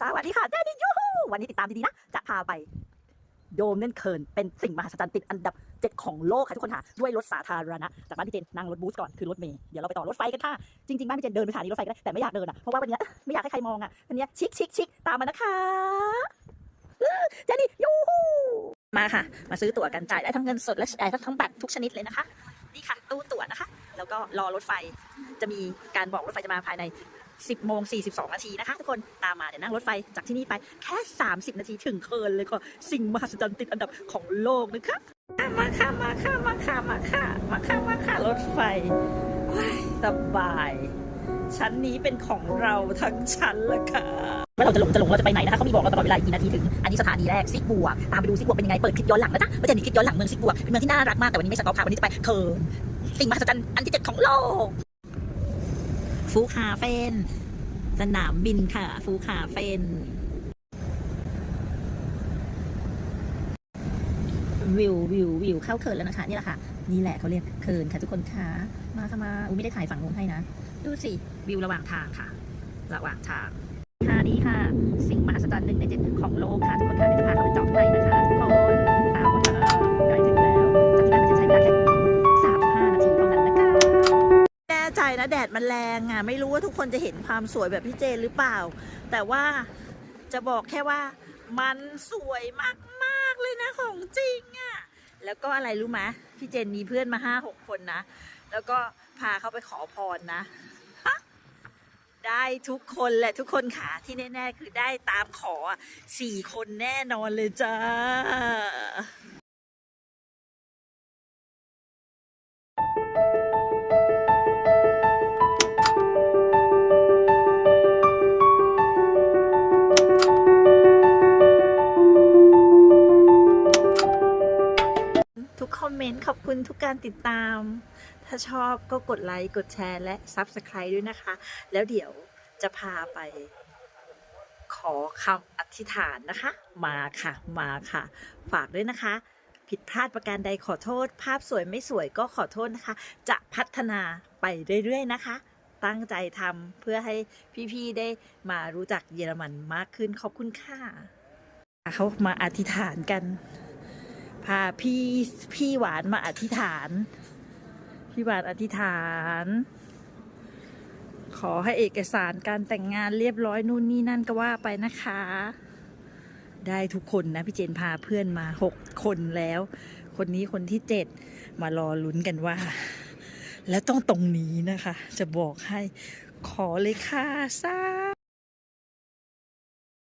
สวัสดีค่ะเจนี่ยูฮูวันนี้ติดตามดีๆนะ จะพาไป โดมเน่นเคินเป็นสิ่งมหัศจรรย์ติดอันดับเจ็ดของโลกค่ะทุกคนค่ะ ด้วยรถสาธารณะ จากบ้านพี่เจนนั่งรถบูสก่อนคือรถเมย์เดี๋ยวเราไปต่อรถไฟกันค่ะ จริงๆ บ้านพี่เจนเดินไปสถานีรถไฟก็ได้แต่ไม่อยากเดินอะเพราะว่าวันนี้ไม่อยากให้ใครมองอะวันนี้ชิคชิคชิคตามมานะคะเจนี่ยูฮูมาค่ะ มาซื้อตั๋วกันจ่ายได้ทั้งเงินสดและจ่ายทั้งบัตรทุกชนิดเลยนะคะนี่ค่ะตู้ตั๋วนะคะ แล้วก็รอรถไฟจะมีการบอกรถไฟจะมาภายใน 10โมง42 นาทีนะคะทุกคนตามมาเดี๋ยวนั่งรถไฟจากที่นี่ไปแค่ 30 นาทีถึงเคิร์นเลยก็สิ่งมหัศจรรย์ติดอันดับของโลกนะคะมาค่ะมาค่ะมาค่ะมาค่ะมาค่ะมาค่ะรถไฟสบายชั้นนี้เป็นของเราทั้งชั้นละค่ะว่าเราจะหลงจะหลงเราจะไปไหนนะคะเขามีบอกเราตลอดเวลากี่นาทีถึง อันนี้สถานีแรกซิกบัวตามไปดูซิกบัวเป็นยังไงเปิดคลิปย้อนหลังนะจ๊ะว่าจะมีคลิปย้อนหลังเมืองซิกบัวเป็นเมืองที่น่ารักมากแต่วันนี้ไม่สต็อปค่ะวันนี้จะไปเคิร์นสิ่งมหัศจรรย์อันที่เจ็ดของโลก ฟูคาเฟน สนามบินค่ะ ฟูคาเฟน วิววิววิวเข้าเคินแล้วนะคะ นี่แหละค่ะ นี่แหละเขาเรียกเคินค่ะทุกคนค่ะ มาค่ะมาอุ้ยไม่ได้ถ่ายฝั่งนู้นให้นะ ดูสิ วิวระหว่างทางค่ะ ระหว่างทางค่ะนี่ค่ะ สิ่งมหัศจรรย์หนึ่งในเจ็ดของโลกค่ะ ทุกคนค่ะเดี๋ยวจะพาเข้าไปจาะในนะคะ น่นะแดดมันแรงอะไม่รู้ว่าทุกคนจะเห็นความสวยแบบพี่เจนหรือเปล่า แต่ว่าจะบอกแค่ว่ามันสวยมากๆเลยนะของจริงอะแล้วก็อะไรรู้ไหมพี่เจนมีเพื่อนมาห้าหกคนนะ แล้วก็พาเขาไปขอพรนะได้ทุกคนแหละทุกคนค่ะที่แน่ ๆ คือได้ตามขอสี่คนแน่นอนเลยจ้า คอมเมนต์ ขอบคุณทุกการติดตาม ถ้าชอบก็กดไลค์ กดแชร์และ Subscribe ด้วยนะคะ แล้วเดี๋ยวจะพาไปขอคำอธิษฐานนะคะ มาค่ะ มาค่ะ ฝากด้วยนะคะ ผิดพลาดประการใดขอโทษ ภาพสวยไม่สวยก็ขอโทษนะคะ จะพัฒนาไปเรื่อยๆนะคะ ตั้งใจทำเพื่อให้พี่ๆได้มารู้จักเยอรมันมากขึ้น ขอบคุณค่ะ เขามาอธิษฐานกันาพี่พี่หวานมาอธิษฐาน พี่หวานอธิษฐาน ขอให้เอกสารการแต่งงานเรียบร้อยนู่นนี่นั่นก็ว่าไปนะคะ ได้ทุกคนนะพี่เจนพาเพื่อนมาหกคนแล้ว คนนี้คนที่เจ็ดมารอลุ้นกันว่า แล้วต้องตรงนี้นะคะ จะบอกให้ขอเลยค่ะสา